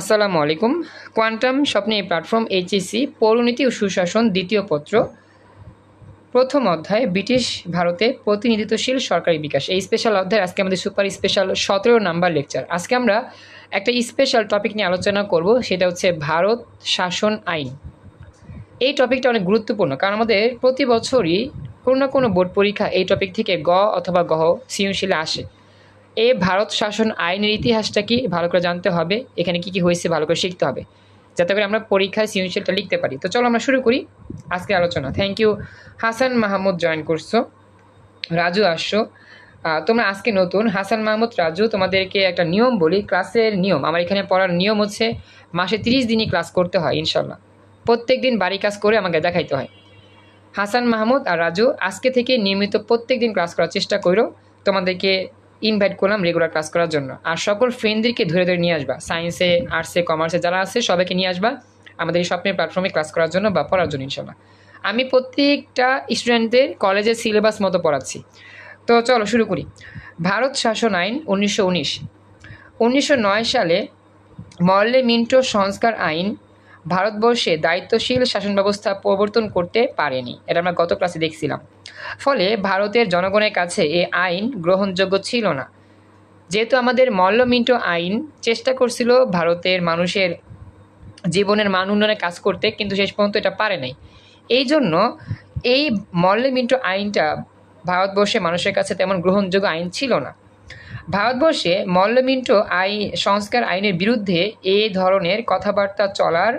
আসসালামু আলাইকুম। কোয়ান্টাম স্বপ্নে এই প্ল্যাটফর্ম এইচএসি পৌরনীতি ও সুশাসন দ্বিতীয় পত্র, প্রথম অধ্যায়, ব্রিটিশ ভারতে প্রতিনিধিত্বশীল সরকারি বিকাশ। এই স্পেশাল অধ্যায় আজকে আমাদের সুপার স্পেশাল সতেরো নাম্বার লেকচার আজকে আমরা একটা স্পেশাল টপিক নিয়ে আলোচনা করব, সেটা হচ্ছে ভারত শাসন আইন। এই টপিকটা অনেক গুরুত্বপূর্ণ, কারণ আমাদের প্রতি বছরই কোনো না কোনো বোর্ড পরীক্ষা এই টপিক থেকে গ অথবা গহ সৃজনশীলে আসে। এই ভারত শাসন আইনের ইতিহাসটা কি ভালো করে জানতে হবে। এখানে কি কি হয়েছে ভালো করে শিখতে হবে। যাতে করে আমরা পরীক্ষায় সৃজনশীলটা লিখতে পারি। তো চলো আমরা শুরু করি আজকে আলোচনা। Thank you Hasan Mahmud join করছ। রাজু আসছো। তোমরা আজকে নতুন। হাসান মাহমুদ, রাজু, তোমাদেরকে একটা নিয়ম বলি, ক্লাসের নিয়ম। আমার এখানে পড়ার নিয়ম হচ্ছে মাসে তিরিশ দিনই ক্লাস করতে হয় ইনশাল্লাহ প্রত্যেক দিন বাড়ি কাজ করে আমাকে দেখাইতে হয়। হাসান মাহমুদ আর রাজু, আজকে থেকে নিয়মিত প্রত্যেক দিন ক্লাস করার চেষ্টা করো। তোমাদেরকে ইনভাইট করলাম রেগুলার ক্লাস করার জন্য। আর সকল ফ্রেন্ডদেরকে ধরে ধরে নিয়ে আসবা। সায়েন্সে আর্টসে কমার্সে যারা আছে, সবাইকে নিয়ে আসবা। আমাদের এই স্বপ্নের প্ল্যাটফর্মে ক্লাস করার জন্য বা পড়ার জন্য ইনশাল্লাহ আমি প্রত্যেকটা স্টুডেন্টদের কলেজের সিলেবাস মতো পড়াচ্ছি। তো চলো, শুরু করি। ভারত শাসন আইন উনিশশো উনিশ। উনিশশো নয় সালে মর্লে মিন্টো সংস্কার আইন ভারতবর্ষে দায়িত্বশীল শাসন ব্যবস্থা প্রবর্তন করতে পারেনি। এটা আমরা গত ক্লাসে দেখছিলাম। ফলে ভারতের জনগণের কাছে এ আইন গ্রহণযোগ্য ছিল না। যেহেতু আমাদের মল্ল মিন্টো আইন চেষ্টা করছিল ভারতের মানুষের জীবনের মান উন্নয়নে কাজ করতে, কিন্তু শেষ পর্যন্ত এটা পারে নাই। এই জন্য এই মল্ল মিন্টো আইনটা ভারতবর্ষে মানুষের কাছে তেমন গ্রহণযোগ্য আইন ছিল না। ভারতবর্ষে মল্লমিন্টো আইন, সংস্কার আইনের বিরুদ্ধে এ ধরনের কথাবার্তা চলার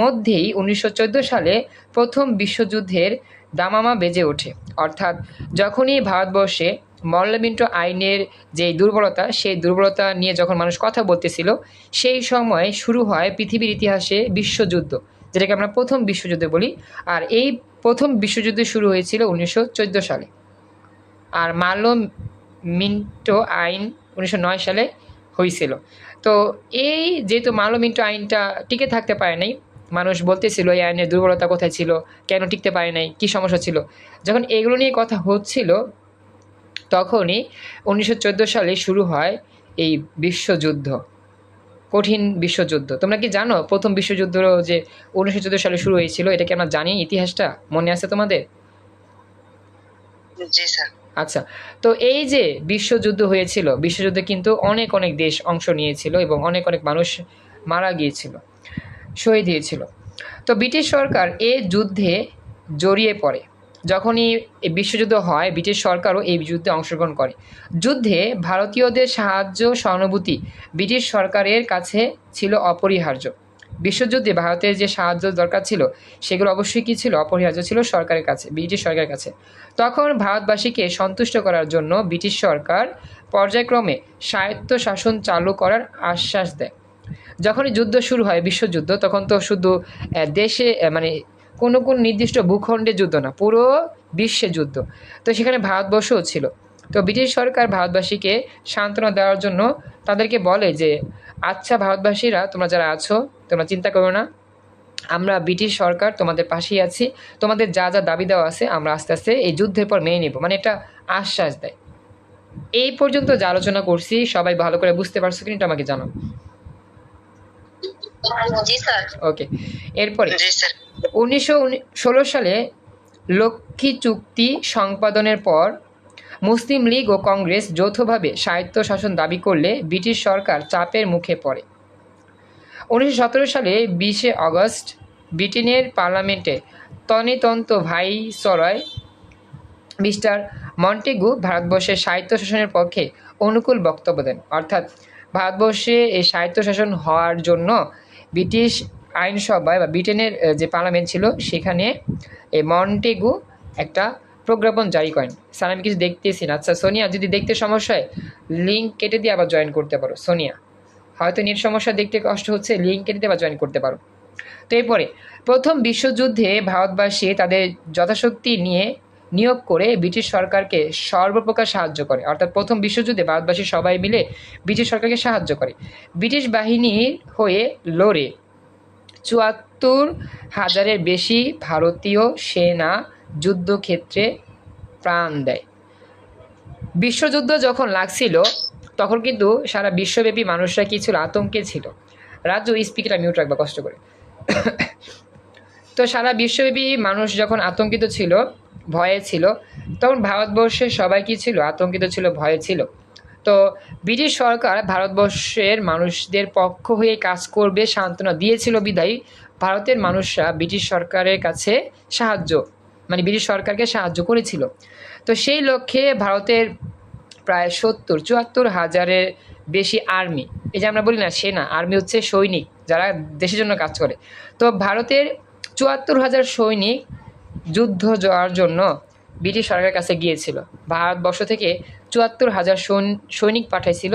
মধ্যেই উনিশশো চোদ্দ সালে প্রথম বিশ্বযুদ্ধের দামামা বেজে ওঠে। অর্থাৎ যখনই ভারতবর্ষে মল্লমিন্টো আইনের যে দুর্বলতা, সেই দুর্বলতা নিয়ে যখন মানুষ কথা বলতেছিল, সেই সময় শুরু হয় পৃথিবীর ইতিহাসে বিশ্বযুদ্ধ, যেটাকে আমরা প্রথম বিশ্বযুদ্ধ বলি। আর এই প্রথম বিশ্বযুদ্ধ শুরু হয়েছিল উনিশশো চোদ্দ সালে। আর মাল্য মিন্টো আইন উনিশশো নয় সালে হয়েছিল। তো এই যেহেতু মাল্য মিন্টো আইনটা টিকে থাকতে পারে নাই মানুষ বলতেছিল এই আইনের দুর্বলতা কোথায় ছিল? কেন টিকতে পারে নাই? কী সমস্যা ছিল? যখন এগুলো নিয়ে কথা হচ্ছিল তখনই উনিশশো চোদ্দ সালে শুরু হয় এই বিশ্বযুদ্ধ কঠিন বিশ্বযুদ্ধ। তোমরা কি জানো প্রথম বিশ্বযুদ্ধ যে উনিশশো চোদ্দ সালে শুরু হয়েছিল এটা কি আমরা জানি ইতিহাসটা? মনে আছে তোমাদের? আচ্ছা তো এই যে বিশ্বযুদ্ধ হয়েছিল বিশ্বযুদ্ধে কিন্তু অনেক অনেক দেশ অংশ নিয়েছিল এবং অনেক অনেক মানুষ মারা গিয়েছিল। শহীদ হয়েছিল তো ব্রিটিশ সরকার এ যুদ্ধে জড়িয়ে পড়ে। যখনই বিশ্বযুদ্ধ হয়, ব্রিটিশ সরকারও এই যুদ্ধে অংশগ্রহণ করে। যুদ্ধে ভারতীয়দের সাহায্য, সহানুভূতি ব্রিটিশ সরকারের কাছে ছিল অপরিহার্য। বিশ্বযুদ্ধে ভারতের যে সাহায্য দরকার ছিল, সেগুলো অবশ্যই কী ছিল? অপরিহার্য ছিল সরকারের কাছে, ব্রিটিশ সরকারের কাছে। তখন ভারতবাসীকে সন্তুষ্ট করার জন্য ব্রিটিশ সরকার পর্যায়ক্রমে স্বায়ত্ত শাসন চালু করার আশ্বাস দেয়। যখনই যুদ্ধ শুরু হয় বিশ্বযুদ্ধ তখন তো শুধু দেশে মানে কোনো কোন নির্দিষ্ট ভূখণ্ডে যুদ্ধ না, পুরো বিশ্বে যুদ্ধ। তো সেখানে ভারতবর্ষও ছিল। তো ব্রিটিশ সরকার ভারতবাসীকে সান্ত্বনা দেওয়ার জন্য তাদেরকে বলে যে আচ্ছা ভারতবাসীরা, তোমরা যারা আছো, তোমরা চিন্তা করো না। আমরা ব্রিটিশ সরকার তোমাদের পাশেই আছি। তোমাদের যা যা দাবি দেওয়া আছে, আমরা আস্তে আস্তে এই যুদ্ধের পর মেনে নেব। মানে এটা আশ্বাস দেয়। এই পর্যন্ত যা আলোচনা করছি, সবাই ভালো করে বুঝতে পারছ কিন্তু আমাকে জানো ওকে এরপরে উনিশশো সালে লক্ষ্মী চুক্তি সম্পাদনের পর মুসলিম লীগ ও কংগ্রেস যৌথভাবে স্বায়ত্ত শাসন দাবি করলে ব্রিটিশ সরকার চাপের মুখে পড়ে। উনিশশো সতেরো সালে বিশে আগস্ট ব্রিটেনের পার্লামেন্টে তনিতন্ত ভাইসরয় মিস্টার মন্টেগু ভারতবর্ষের সাহিত্য শাসনের পক্ষে অনুকূল বক্তব্য দেন। অর্থাৎ ভারতবর্ষে এই সাহিত্য শাসন হওয়ার জন্য ব্রিটিশ আইনসভায় বা ব্রিটেনের যে পার্লামেন্ট ছিল, সেখানে এই মন্টেগু একটা প্রজ্ঞাপন জারি করেন। স্যার, আমি কিছু দেখতেছি না। আচ্ছা সোনিয়া, যদি দেখতে সমস্যা হয় লিঙ্ক কেটে দিয়ে আবার জয়েন করতে পারো। সোনিয়া, হয়তো নেট সমস্যা দেখতে কষ্ট হচ্ছে লিঙ্ক কেটে দিয়ে আবার জয়েন করতে পারো। তো এরপরে, প্রথম বিশ্বযুদ্ধে ভারতবাসী তাদের যথাশক্তি নিয়ে নিয়োগ করে ব্রিটিশ সরকারকে সর্বপ্রকার সাহায্য করে। অর্থাৎ প্রথম বিশ্বযুদ্ধে ভারতবাসী সবাই মিলে ব্রিটিশ সরকারকে সাহায্য করে। ব্রিটিশ বাহিনীর হয়ে লড়ে। চুয়াত্তর হাজারের বেশি ভারতীয় সেনা যুদ্ধক্ষেত্রে প্রাণ দেয়। বিশ্বযুদ্ধ যখন লাগছিল, তখন কিন্তু সারা বিশ্বব্যাপী মানুষরা কিছু আতঙ্কে ছিল। রাজ্য স্পিকারটা মিউট রাখবা, কষ্ট করে। তো সারা বিশ্বব্যাপী মানুষ যখন আতঙ্কিত ছিল ভয়ে ছিল। তখন ভারতবর্ষের সবাই কি ছিল? আতঙ্কিত ছিল, ভয়ে ছিল। তো ব্রিটিশ সরকার ভারতবর্ষের মানুষদের পক্ষ হয়ে কাজ করবে, সান্ত্বনা দিয়েছিল বিদায়ী। ভারতের মানুষরা ব্রিটিশ সরকারের কাছে সাহায্য মানে ব্রিটিশ সরকারকে সাহায্য করেছিল। তো সেই লক্ষ্যে ভারতের প্রায় সত্তর, চুয়াত্তর হাজারের বেশি আর্মি, এই যে আমরা বলি না সেনা, আর্মি হচ্ছে সৈনিক, যারা দেশের জন্য কাজ করে। তো ভারতের চুয়াত্তর হাজার সৈনিক যুদ্ধ যাওয়ার জন্য ব্রিটিশ সরকারের কাছে গিয়েছিল। ভারতবর্ষ থেকে চুয়াত্তর হাজার সৈনিক পাঠাইছিল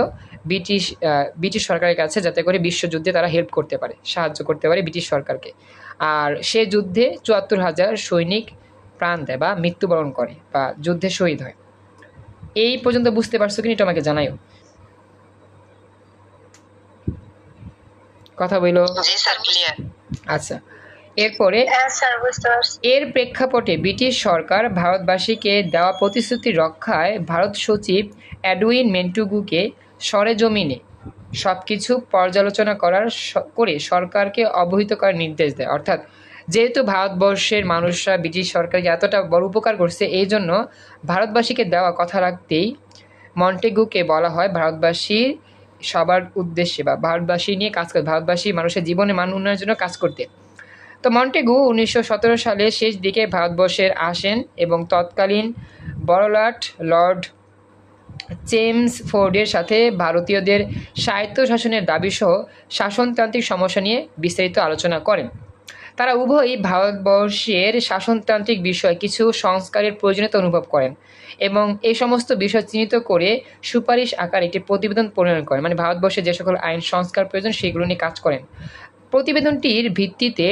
ব্রিটিশ ব্রিটিশ সরকারের কাছে যাতে করে বিশ্বযুদ্ধে তারা হেল্প করতে পারে সাহায্য করতে পারে ব্রিটিশ সরকারকে। আর সে যুদ্ধে চুয়াত্তর হাজার সৈনিক প্রাণ দেয় বা মৃত্যুবরণ করে বা যুদ্ধে শহীদ হয়। এই পর্যন্ত বুঝতে পারছ কিনা এটা আমাকে জানাইও কথা বইলো? আচ্ছা। এরপরে হ্যাঁ, এর প্রেক্ষাপটে ব্রিটিশ সরকার ভারতবাসীকে দেওয়া প্রতিশ্রুতি রক্ষায় ভারত সচিব অ্যাডউইন মেন্টুগুকে সরেজমিনে সব কিছু পর্যালোচনা করার করে সরকারকে অবহিত করার নির্দেশ দেয়। অর্থাৎ যেহেতু ভারতবর্ষের মানুষরা ব্রিটিশ সরকারকে এতটা বড় উপকার করছে এই জন্য ভারতবাসীকে দেওয়া কথা রাখতেই মন্টেগুকে বলা হয় ভারতবাসীর সবার উদ্দেশ্যে বা ভারতবাসী নিয়ে কাজ করে ভারতবাসী মানুষের জীবনে মান উন্নয়নের জন্য কাজ করতে। তো মন্টেগু উনিশশো সালে শেষ দিকে ভারতবর্ষের আসেন এবং তৎকালীন বড়লাট লর্ড জেমস ফোর্ডের সাথে ভারতীয়দের স্বায়ত্ত শাসনের দাবিসহ শাসনতান্ত্রিক সমস্যা নিয়ে বিস্তারিত আলোচনা করেন। তারা উভয়ই ভারতবর্ষের শাসনতান্ত্রিক বিষয়ে কিছু সংস্কারের প্রয়োজনীয়তা অনুভব করেন এবং এই সমস্ত বিষয় চিহ্নিত করে সুপারিশ আকার একটি প্রতিবেদন প্রণয়ন করেন। মানে ভারতবর্ষে যে সকল আইন সংস্কার প্রয়োজন সেগুলো নিয়ে কাজ করেন। প্রতিবেদনটির ভিত্তিতে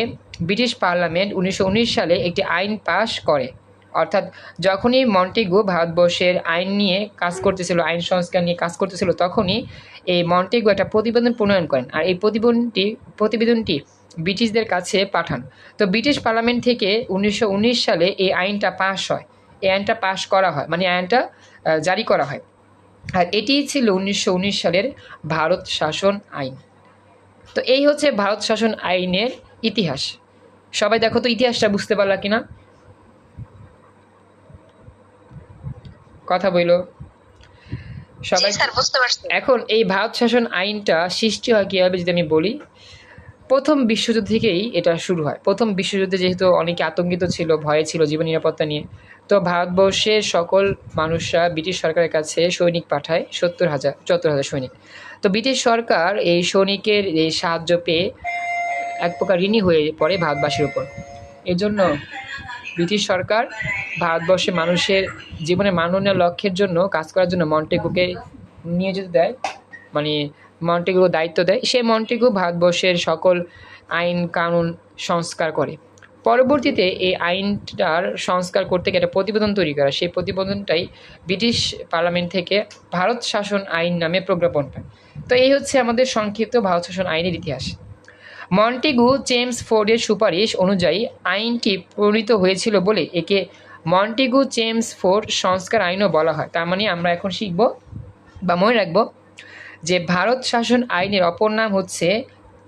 ব্রিটিশ পার্লামেন্ট উনিশশো উনিশ সালে একটি আইন পাশ করে। অর্থাৎ যখনই মন্টেগু ভারতবর্ষের আইন নিয়ে কাজ করতেছিল, আইন সংস্কার নিয়ে কাজ করতেছিল, তখনই এই মন্টেগু একটা প্রতিবেদন প্রণয়ন করেন আর এই প্রতিবেদনটি প্রতিবেদনটি ব্রিটিশদের কাছে পাঠান। তো ব্রিটিশ পার্লামেন্ট থেকে উনিশশো উনিশ সালে এই আইনটা পাশ হয়। এই আইনটা পাশ করা হয় মানে আইনটা জারি করা হয়। আর এটিই ছিল উনিশশো উনিশ সালের ভারত শাসন আইন। তো এই হচ্ছে ভারত শাসন আইনের ইতিহাস। সবাই দেখো তো ইতিহাসটা বুঝতে পারলা কিনা? কথা বইল। সবাই এখন এই ভারত শাসন আইনটা সৃষ্টি হয় কীভাবে যদি আমি বলি প্রথম বিশ্বযুদ্ধ থেকেই এটা শুরু হয়। প্রথম বিশ্বযুদ্ধে যেহেতু অনেকে আতঙ্কিত ছিল ভয়ে ছিল জীবন নিরাপত্তা নিয়ে তো ভারতবর্ষের সকল মানুষরা ব্রিটিশ সরকারের কাছে সৈনিক পাঠায় সত্তর হাজার চুয়াত্তর হাজার সৈনিক। তো ব্রিটিশ সরকার এই সৈনিকের এই সাহায্য পেয়ে এক প্রকার ঋণী হয়ে পড়ে ভারতবাসীর উপর। এজন্য ব্রিটিশ সরকার ভারতবর্ষে মানুষের জীবনে মাননীয় লক্ষ্যের জন্য কাজ করার জন্য মন্টেগুকে নিয়োজিত দেয় মানে মন্টেগু দায়িত্ব দেয়। সে মন্টেগু ভারতবর্ষের সকল আইন কানুন সংস্কার করে। পরবর্তীতে এই আইনটার সংস্কার করতে গিয়ে একটা প্রতিবেদন তৈরি করা। সেই প্রতিবেদনটাই ব্রিটিশ পার্লামেন্ট থেকে ভারত শাসন আইন নামে প্রজ্ঞাপন পায়। তো এই হচ্ছে আমাদের সংক্ষিপ্ত ভারত শাসন আইনের ইতিহাস। মন্টেগু জেমস ফোর্ডের সুপারিশ অনুযায়ী আইনটি প্রণীত হয়েছিল বলে একে মন্টেগু জেমস ফোর্ড সংস্কার আইনও বলা হয়। তার মানে আমরা এখন শিখব বা মনে রাখব যে ভারত শাসন আইনের অপর নাম হচ্ছে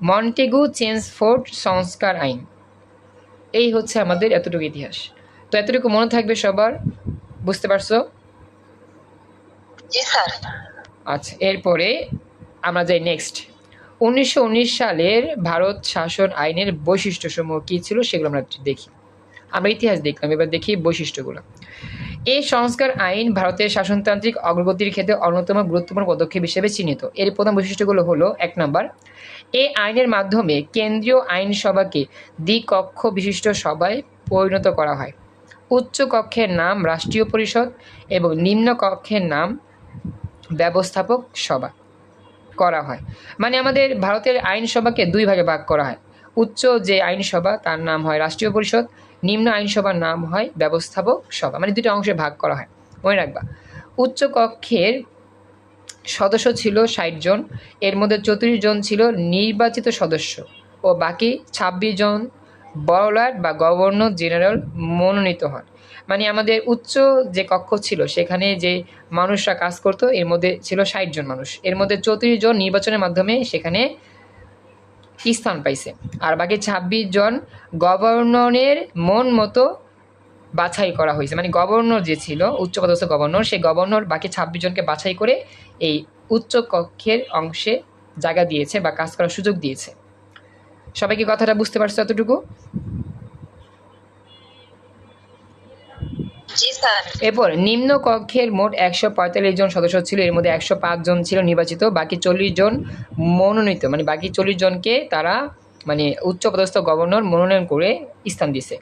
মন্টেগু ফোর্ড সংস্কার আইন। এই হচ্ছে আমাদের এতটুকু ইতিহাস। তো এতটুকু মনে থাকবে সবার? বুঝতে পারছ? আচ্ছা এরপরে আমরা যাই নেক্সট। উনিশশো উনিশ সালের ভারত শাসন আইনের বৈশিষ্ট্যসমূহ কী ছিল সেগুলো আমরা দেখি। আমরা ইতিহাস দেখলাম, এবার দেখি বৈশিষ্ট্যগুলো। এই সংস্কার আইন ভারতের শাসনতান্ত্রিক অগ্রগতির ক্ষেত্রে অন্যতম গুরুত্বপূর্ণ পদক্ষেপ হিসেবে চিহ্নিত। এর প্রধান বৈশিষ্ট্যগুলো হলো, এক নম্বর এই আইনের মাধ্যমে কেন্দ্রীয় আইনসভাকে দ্বিকক্ষ বিশিষ্ট সভায় পরিণত করা হয়। উচ্চ কক্ষের নাম রাষ্ট্রীয় পরিষদ এবং নিম্ন কক্ষের নাম ব্যবস্থাপক সভা। করা হয়। মানে আমাদের ভারতের আইনসভাকে দুই ভাগে ভাগ করা হয়। উচ্চ যে আইনসভা, তার নাম হয় রাষ্ট্রীয় পরিষদ, নিম্ন আইনসভার নাম হয় ব্যবস্থাপক সভা। মানে দুটো অংশে ভাগ করা হয়। মনে রাখবা, উচ্চ কক্ষের সদস্য ছিল ষাট জন, এর মধ্যে চৌত্রিশ জন ছিল নির্বাচিত সদস্য ও বাকি ছাব্বিশ জন বড়লাট বা গভর্নর জেনারেল মনোনীত হন। মানে আমাদের উচ্চ যে কক্ষ ছিল, সেখানে যে মানুষরা কাজ করতো, এর মধ্যে ছিল ষাট জন মানুষ। এর মধ্যে চৌত্রিশ জন নির্বাচনের মাধ্যমে সেখানে স্থান পাইছে। আর বাকি ছাব্বিশ জন গভর্নরের মন মতো বাছাই করা হয়েছে। মানে গভর্নর যে ছিল, উচ্চপদস্থ গভর্নর, সেই গভর্নর বাকি ছাব্বিশ জনকে বাছাই করে এই উচ্চ কক্ষের অংশে জায়গা দিয়েছে বা কাজ করার সুযোগ দিয়েছে। সবাই কি কথাটা বুঝতে পারছ এতটুকু জি স্যার এরপর নিম্ন কক্ষের মোট একশো পঁয়তাল্লিশ জন সদস্য ছিল, এর মধ্যে একশো পাঁচ জন ছিল নির্বাচিত, বাকি চল্লিশ জন মনোনীত মানে বাকি চল্লিশ জনকে তারা মানে উচ্চপদস্থ গভর্নর মনোনয়ন করে স্থান দিছে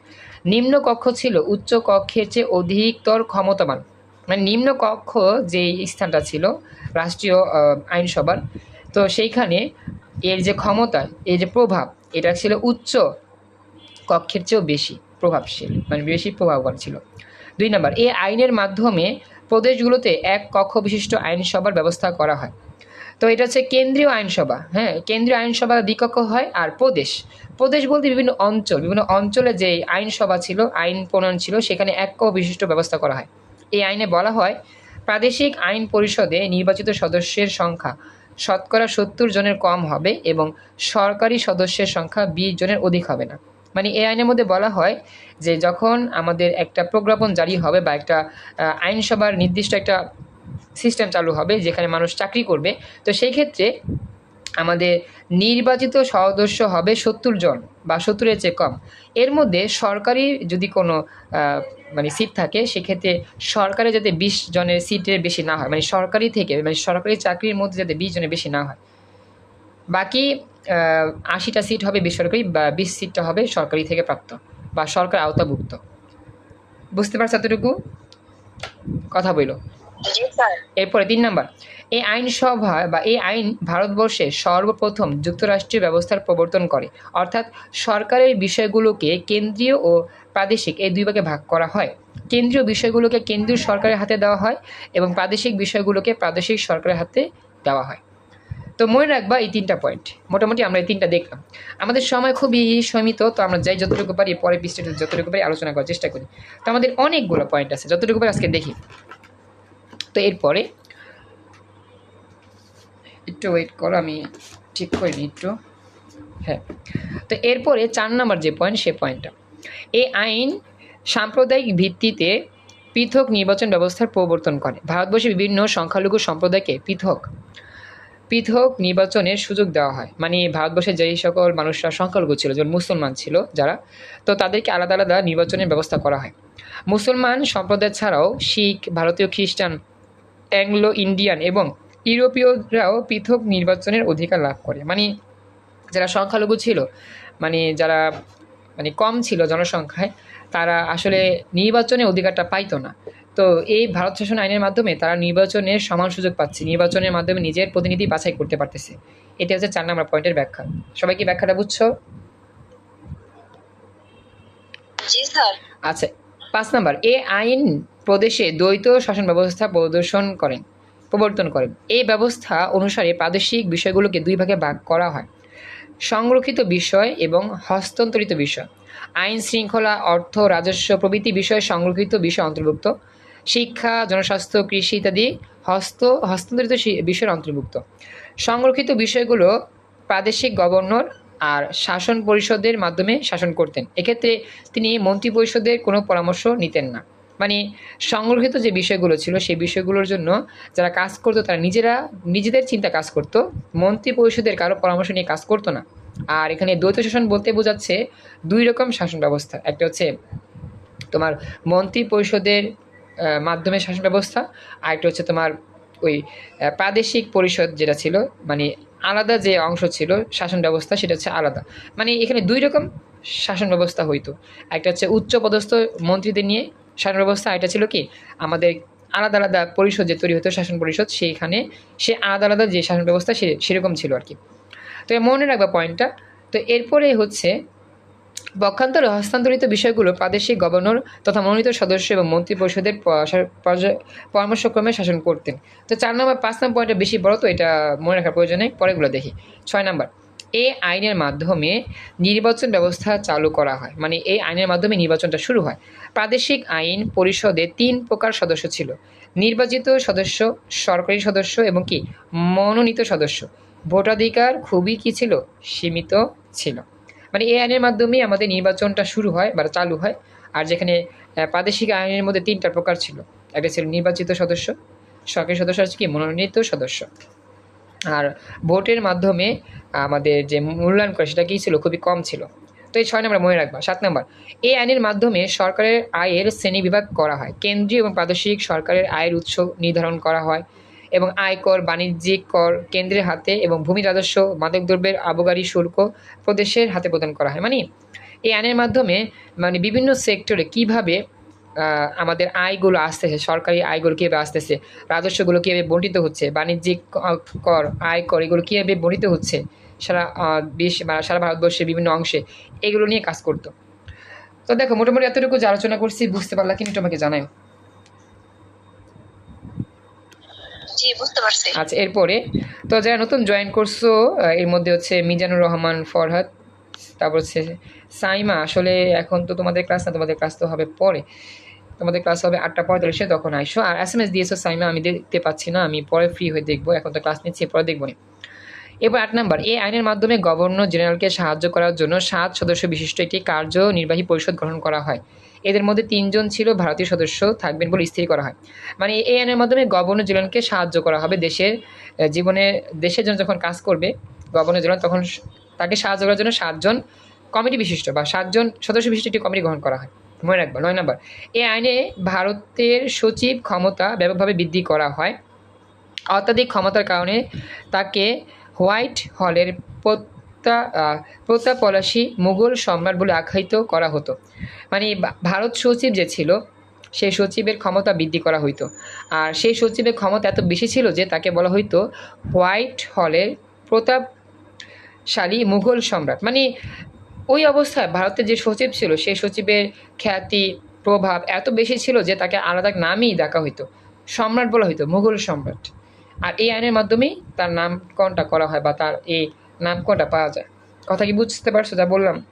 নিম্ন কক্ষ ছিল, উচ্চ কক্ষের চেয়ে অধিকতর ক্ষমতাবান। মানে নিম্ন কক্ষ যে স্থানটা ছিল, রাষ্ট্রীয় আইনসভার, তো সেইখানে এর যে ক্ষমতা, এর যে প্রভাব, এটা ছিল উচ্চ কক্ষের চেয়েও বেশি প্রভাবশীল মানে বেশি প্রভাববান ছিল। দুই নম্বর এই আইনের মাধ্যমে প্রদেশগুলোতে এক কক্ষ বিশিষ্ট আইনসভার ব্যবস্থা করা হয়। তো এটা হচ্ছে কেন্দ্রীয় আইনসভা হ্যাঁ কেন্দ্রীয় আইনসভা দ্বিকক্ষ হয় আর প্রদেশ। প্রদেশ বলতে বিভিন্ন অঞ্চল, বিভিন্ন অঞ্চলে যে আইনসভা ছিল, আইন প্রণয়ন ছিল, সেখানে এক কক্ষ বিশিষ্ট ব্যবস্থা করা হয়। এই আইনে বলা হয়, প্রাদেশিক আইন পরিষদে নির্বাচিত সদস্যের সংখ্যা শতকরা সত্তর জনের কম হবে এবং সরকারি সদস্যের সংখ্যা বিশ জনের অধিক হবে না। মানে এই আইনের মধ্যে বলা হয় যে যখন আমাদের একটা প্রজ্ঞাপন জারি হবে বা একটা আইনসভার নির্দিষ্ট একটা সিস্টেম চালু হবে যেখানে মানুষ চাকরি করবে, তো সেই ক্ষেত্রে আমাদের নির্বাচিত সদস্য হবে সত্তর জন বা সত্তরের চেয়ে কম। এর মধ্যে সরকারি যদি কোনো মানে সিট থাকে, সেক্ষেত্রে সরকারে যাতে বিশ জনের সিটের বেশি না হয় মানে সরকারি থেকে মানে সরকারি চাকরির মধ্যে যাতে বিশ জনের বেশি না হয় বাকি আশিটা সিট হবে বেসরকারি বা বিশ সিটটা হবে সরকারি থেকে প্রাপ্ত বা সরকার আওতাভুক্ত। বুঝতে পারছ এতটুকু? কথা বইল। এরপরে তিন নম্বর। এই আইনসভা বা এই আইন ভারতবর্ষে সর্বপ্রথম যুক্তরাষ্ট্রীয় ব্যবস্থার প্রবর্তন করে। অর্থাৎ সরকারের বিষয়গুলোকে কেন্দ্রীয় ও প্রাদেশিক এই দুই ভাগে ভাগ করা হয়। কেন্দ্রীয় বিষয়গুলোকে কেন্দ্রীয় সরকারের হাতে দেওয়া হয় এবং প্রাদেশিক বিষয়গুলোকে প্রাদেশিক সরকারের হাতে দেওয়া হয়। তো মনে রাখবা এই তিনটা পয়েন্ট মোটামুটি আমরা এই তিনটা দেখলাম। আমাদের সময় খুবই সীমিত, তো আমরা যাই যতটুকু পারি পরে পৃষ্ঠে যতটুকু পারি আলোচনা করার চেষ্টা করি। তো আমাদের অনেকগুলো পয়েন্ট আছে, যতটুকু পারি আজকে দেখি। তো এরপরে, একটু ওয়েট করো, আমি ঠিক করে একটু। হ্যাঁ। তো এরপরে চার নম্বর যে পয়েন্ট সে পয়েন্টটা এই আইন সাম্প্রদায়িক ভিত্তিতে পৃথক নির্বাচন ব্যবস্থার প্রবর্তন করে। ভারতবর্ষে বিভিন্ন সংখ্যালঘু সম্প্রদায়কে পৃথক পৃথক নির্বাচনের সুযোগ দেওয়া হয়। মানে ভারতবর্ষে যেই সকল মানুষরা সংখ্যালঘু ছিল, যেমন মুসলমান ছিল যারা, তো তাদেরকে আলাদা আলাদা নির্বাচনের ব্যবস্থা করা হয়। মুসলমান সম্প্রদায় ছাড়াও শিখ, ভারতীয় খ্রিস্টান, অ্যাংলো ইন্ডিয়ান এবং ইউরোপীয়রাও পৃথক নির্বাচনের অধিকার লাভ করে। মানে যারা সংখ্যালঘু ছিল মানে যারা মানে কম ছিল জনসংখ্যায়, তারা আসলে নির্বাচনের অধিকারটা পাইতো না। তো এই ভারত শাসন আইনের মাধ্যমে তারা নির্বাচনের সমান সুযোগ পাচ্ছে। নির্বাচনের মাধ্যমে নিজের প্রতিনিধি বাছাই করতে পারতেছে। এটা হচ্ছে চার নম্বর পয়েন্টের ব্যাখ্যা। সবাই কি ব্যাখ্যাটা বুঝছ? আচ্ছা পাঁচ নাম্বার। এ আইন প্রদেশে দ্বৈত শাসন ব্যবস্থা প্রদর্শন করেন প্রবর্তন করেন। এই ব্যবস্থা অনুসারে প্রাদেশিক বিষয়গুলোকে দুই ভাগে ভাগ করা হয়। সংরক্ষিত বিষয় এবং হস্তান্তরিত বিষয়। আইন শৃঙ্খলা অর্থ রাজস্ব প্রভৃতি বিষয়ে সংরক্ষিত বিষয় অন্তর্ভুক্ত। শিক্ষা, জনস্বাস্থ্য, কৃষি ইত্যাদি হস্ত, হস্তান্তরিত বিষয়ের অন্তর্ভুক্ত। সংরক্ষিত বিষয়গুলো প্রাদেশিক গভর্নর আর শাসন পরিষদের মাধ্যমে শাসন করতেন। এক্ষেত্রে তিনি মন্ত্রী পরিষদের কোনো পরামর্শ নিতেন না। মানে সংরক্ষিত যে বিষয়গুলো ছিল, সেই বিষয়গুলোর জন্য যারা কাজ করতো, তারা নিজেরা, নিজেদের চিন্তা কাজ করতো। মন্ত্রী পরিষদের কারও পরামর্শ নিয়ে কাজ করতো না। আর এখানে দ্বৈত শাসন বলতে বোঝাচ্ছে দুই রকম শাসন ব্যবস্থা। একটা হচ্ছে তোমার মন্ত্রী পরিষদের মাধ্যমে শাসন ব্যবস্থা আর একটা হচ্ছে তোমার ওই প্রাদেশিক পরিষদ যেটা ছিল মানে আলাদা যে অংশ ছিল শাসন ব্যবস্থা সেটা হচ্ছে আলাদা। মানে এখানে দুই রকম শাসন ব্যবস্থা হইতো। একটা হচ্ছে উচ্চ পদস্থ মন্ত্রীদের নিয়ে শাসন ব্যবস্থা একটা ছিল কি, আমাদের আলাদা আলাদা পরিষদ যে তৈরি হতো শাসন পরিষদ, সেইখানে সে আলাদা আলাদা যে শাসন ব্যবস্থা সে, সেরকম ছিল আর কি। তো মনে রাখবা পয়েন্টটা তো এরপরে হচ্ছে পক্ষান্তরে হস্তান্তরিত বিষয়গুলো প্রাদেশিক গভর্নর তথা মনোনীত সদস্য এবং মন্ত্রী পরিষদের পরামর্শক্রমে শাসন করতেন। তো চার নম্বর, পাঁচ নম্বর পয়েন্টটা বেশি বড়, তো এটা মনে রাখার প্রয়োজন পরেগুলো দেখি। ছয় নম্বর এই আইনের মাধ্যমে নির্বাচন ব্যবস্থা চালু করা হয়। মানে এই আইনের মাধ্যমে নির্বাচনটা শুরু হয়। প্রাদেশিক আইন পরিষদে তিন প্রকার সদস্য ছিল। নির্বাচিত সদস্য, সরকারি সদস্য এবং কি? মনোনীত সদস্য। ভোটাধিকার খুবই কি ছিল? সীমিত ছিল। মানে এই আইনের মাধ্যমেই আমাদের নির্বাচনটা শুরু হয় বা চালু হয়। আর যেখানে প্রাদেশিক আইনের মধ্যে তিনটা প্রকার ছিল। একটা ছিল নির্বাচিত সদস্য, সরকারি সদস্য আছে কি মনোনীত সদস্য। আর ভোটের মাধ্যমে আমাদের যে মূল্যায়ন করে সেটা কী ছিল? খুবই কম ছিল। তো এই ছয় নম্বর মনে রাখবা, সাত নম্বর। এই আইনের মাধ্যমে সরকারের আয়ের শ্রেণি বিভাগ করা হয়। কেন্দ্রীয় এবং প্রাদেশিক সরকারের আয়ের উৎস নির্ধারণ করা হয়। এবং আয়কর বাণিজ্যিক কর কেন্দ্রের হাতে এবং ভূমি রাজস্ব মাদকদ্রব্যের আবগারি শুল্ক প্রদেশের হাতে প্রদান করা হয়। মানে এই আইনের মাধ্যমে মানে বিভিন্ন সেক্টরে কীভাবে আমাদের আয়গুলো আসতেছে সরকারি আয়গুলো কীভাবে আসতেছে রাজস্বগুলো কীভাবে বণ্টিত হচ্ছে বাণিজ্যিক কর আয়কর এগুলো কীভাবে বণ্টিত হচ্ছে সারা আহ, দেশ বা সারা ভারতবর্ষের বিভিন্ন অংশে এগুলো নিয়ে কাজ করতো। তো দেখো মোটামুটি এতটুকু আলোচনা করছি বুঝতে পারলা কিন্তু তোমাকে জানাই আচ্ছা এরপরে তো যারা নতুন জয়েন করছ এর মধ্যে হচ্ছে মিজানুর রহমান, ফরহাদ, তারপর হচ্ছে সাইমা, আসলে এখন তো তোমাদের ক্লাস না, তোমাদের ক্লাস তো হবে পরে। তোমাদের ক্লাস হবে আটটা পঁয়তাল্লিশে, তখন আইসো। আর এস এম এস দিয়েছ সাইমা, আমি দেখতে পাচ্ছি না, আমি পরে ফ্রি হয়ে দেখব, এখন তো ক্লাস নিচ্ছি পরে দেখব না। এবার আট নাম্বার এই আইনের মাধ্যমে গভর্নর জেনারেলকে সাহায্য করার জন্য সাত সদস্য বিশিষ্ট একটি কার্যনির্বাহী পরিষদ গঠন করা হয়। এদের মধ্যে তিনজন ছিল ভারতীয় সদস্য, থাকবেন বলে স্থির করা হয়। মানে এই আইনের মাধ্যমে গভর্নর জেনারেলকে সাহায্য করা হবে দেশের জীবনে দেশের জন্য যখন কাজ করবে, গভর্নর জেনারেল তখন তাকে সাহায্য করার জন্য সাতজন কমিটি বিশিষ্ট বা সাতজন সদস্য বিশিষ্ট একটি কমিটি গ্রহণ করা হয়। মনে রাখবা নয় নম্বর। এই আইনে ভারতের সচিব ক্ষমতা ব্যাপকভাবে বৃদ্ধি করা হয়। অত্যাধিক ক্ষমতার কারণে তাকে হোয়াইট হলের প্রত্যা আহ, প্রতাপলাসী মুঘল সম্রাট বলে আখ্যায়িত করা হতো। মানে ভারত সচিব যে ছিল সেই সচিবের ক্ষমতা বৃদ্ধি করা হইতো। আর সেই সচিবের ক্ষমতা এত বেশি ছিল যে তাকে বলা হইতো হোয়াইট হলের প্রতাপশালী মুঘল সম্রাট। মানে ওই অবস্থায় ভারতের যে সচিব ছিল সেই সচিবের খ্যাতি প্রভাব এত বেশি ছিল যে তাকে আলাদা নামই ডাকা হইতো। সম্রাট বলা হইতো মুঘল সম্রাট। আর এই আইনের মাধ্যমেই তার নামকরণটা করা হয় বা তার এই নামকরণটা পাওয়া যায়। কথা কি বুঝতে পারছ? যা বললাম।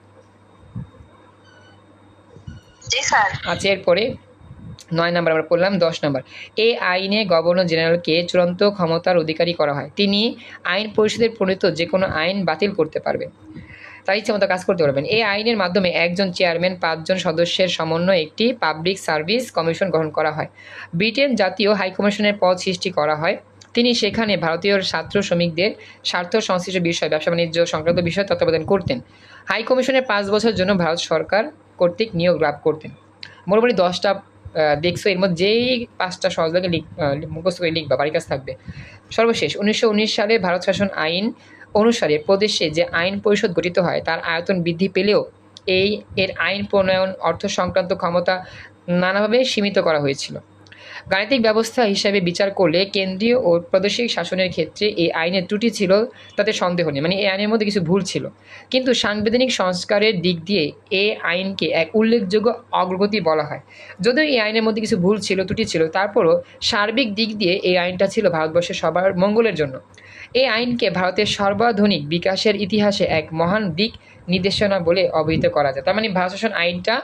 আচ্ছা এরপরে নয় নম্বর আমরা পড়লাম দশ নম্বর। এই আইনে গভর্নর জেনারেলকে চূড়ান্ত ক্ষমতার অধিকারী করা হয়। তিনি আইন পরিষদের প্রণীত যে কোনো আইন বাতিল করতে পারবেন। তার ইচ্ছে মতো কাজ করতে পারবেন। এই আইনের মাধ্যমে একজন চেয়ারম্যান পাঁচজন সদস্যের সমন্বয়ে একটি পাবলিক সার্ভিস কমিশন গঠন করা হয়। ব্রিটেন জাতীয় হাইকমিশনের পদ সৃষ্টি করা হয়। তিনি সেখানে ভারতীয় ছাত্র শ্রমিকদের স্বার্থ সংশ্লিষ্ট বিষয়, ব্যবসা বাণিজ্য সংক্রান্ত বিষয় তত্ত্বাবধান করতেন। হাই কমিশনের পাঁচ বছরের জন্য ভারত সরকার কর্তৃক নিয়োগ লাভ করতেন। মোটামুটি দশটা দেখছ, এর মধ্যে যেই পাঁচটা সহজভাগে লিখ মুখস্থ করে লিখবা, বাড়ির কাছ থাকবে। সর্বশেষ, উনিশশো উনিশ সালে ভারত শাসন আইন অনুসারে প্রদেশে যে আইন পরিষদ গঠিত হয়, তার আয়তন বৃদ্ধি পেলেও এই, এর আইন প্রণয়ন, অর্থ সংক্রান্ত ক্ষমতা নানাভাবে সীমিত করা হয়েছিল। গাণিতিক ব্যবস্থা হিসাবে বিচার করলে কেন্দ্রীয় ও প্রাদেশিক শাসনের ক্ষেত্রে এই আইনের ত্রুটি ছিল, তাতে সন্দেহ নেই। মানে এই আইনের মধ্যে কিছু ভুল ছিল। কিন্তু সাংবিধানিক সংস্কারের দিক দিয়ে এ আইনকে এক উল্লেখযোগ্য অগ্রগতি বলা হয়। যদিও এই আইনের মধ্যে কিছু ভুল ছিল, ত্রুটি ছিল, তারপরও সার্বিক দিক দিয়ে এই আইনটা ছিল ভারতবর্ষের সবার মঙ্গলের জন্য। এই আইনকে ভারতের সর্বাধুনিক বিকাশের ইতিহাসে এক মহান দিক নির্দেশনা বলে অভিহিত করা যায়। তার মানে ভারত শাসন আইনটা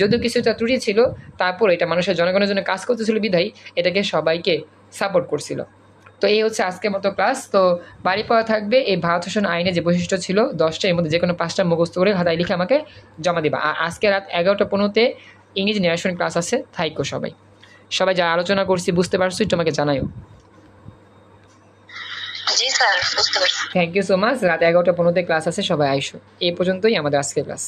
যদিও কিছুটা ত্রুটি ছিল, তারপর এটা মানুষের জনগণের জন্য কাজ করতেছিল, বিধায়, এটাকে সবাইকে সাপোর্ট করছিল। তো এই হচ্ছে আজকের মতো ক্লাস তো বাড়ি পাওয়া থাকবে, এই ভারত শাসন আইনে যে বৈশিষ্ট্য ছিল, দশটা এর মধ্যে যে কোনো পাঁচটা মুখস্থ করে খাতায় লিখে আমাকে জমা দিবা। আর আজকে রাত এগারোটা পনেরোতে ইংরেজি নিরাসন ক্লাস আছে, থাইকো সবাই। সবাই যা আলোচনা করছি বুঝতে পারছ আমাকে জানাইও জি sir thank you so much রাত এগারোটা পনেরোতে ক্লাস আছে, সবাই আইসো। এই পর্যন্তই আমাদের আজকের ক্লাস